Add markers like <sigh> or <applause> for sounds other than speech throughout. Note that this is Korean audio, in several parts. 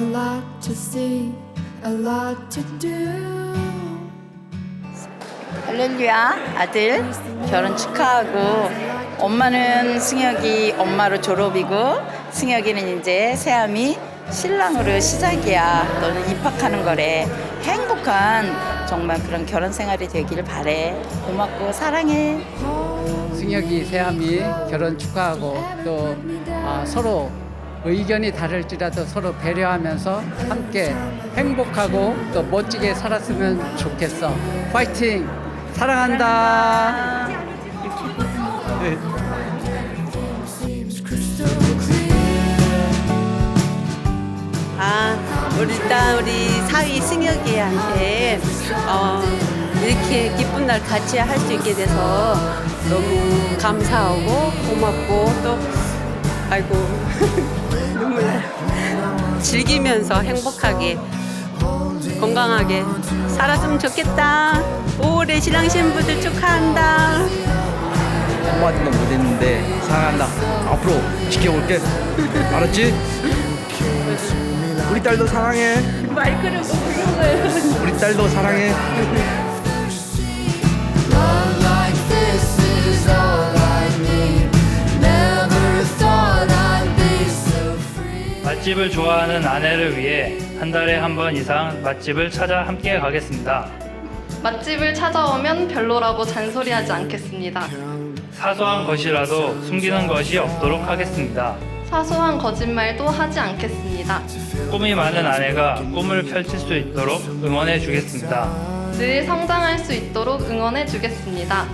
lot to see, a lot to do. 할렐루야 아들. 결혼 축하하고 엄마는 승혁이 엄마로 졸업이고 승혁이는 이제 새아미 신랑으로 시작이야. 너는 입학하는 거래. 행복한 정말 그런 결혼 생활이 되기를 바래. 고맙고 사랑해. 승혁이 세아미 결혼 축하하고 또 아, 서로 의견이 다를지라도 서로 배려하면서 함께 행복하고 또 멋지게 살았으면 좋겠어. 파이팅! 사랑한다. 아, 우리 일단 우리 사위 승혁이한테 어, 이렇게 기쁜 날 같이 할 수 있게 돼서 너무 감사하고 고맙고 또 아이고 <laughs> 나. 즐기면서 행복하게 건강하게 살았으면 좋겠다. 올해 신랑 신부들 축하한다. 한마디도 못했는데 사랑한다. 앞으로 지켜볼게. <laughs> 알았지? 우리 딸도 사랑해. 마이크를 못 거예요. 우리 딸도 사랑해. 맛집을 좋아하는 아내를 위해 한 달에 한 번 이상 맛집을 찾아 함께 가겠습니다. 맛집을 찾아오면 별로라고 잔소리하지 않겠습니다. 사소한 것이라도 숨기는 것이 없도록 하겠습니다. 사소한 거짓말도 하지 않겠습니다. 꿈이 많은 아내가 꿈을 펼칠 수 있도록 응원해 주겠습니다. 늘 성장할 수 있도록 응원해 주겠습니다.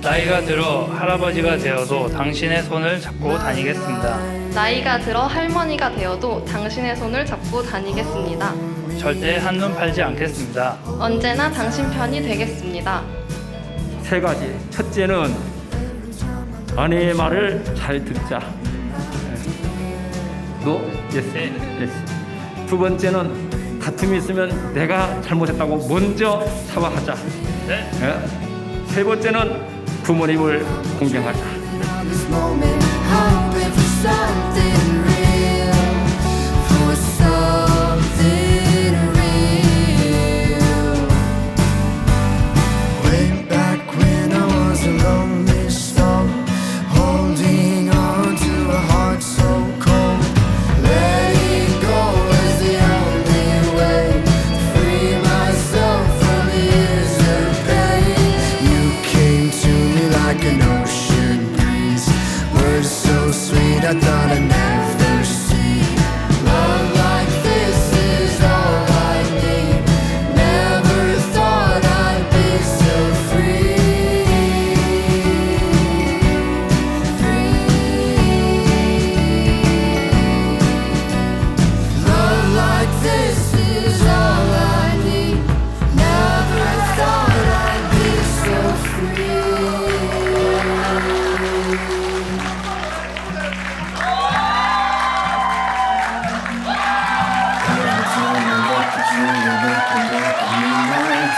나이가 들어 할아버지가 되어도 당신의 손을 잡고 다니겠습니다. 나이가 들어 할머니가 되어도 당신의 손을 잡고 다니겠습니다. 절대 한눈 팔지 않겠습니다. 언제나 당신 편이 되겠습니다. 세 가지. 첫째는 아내의 말을 잘 듣자. 너 예스. 네. 예스. 두 번째는 다툼이 있으면 내가 잘못했다고 먼저 사과하자. 네. 예? 세 번째는 부모님을 공경하자.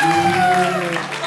Brasil!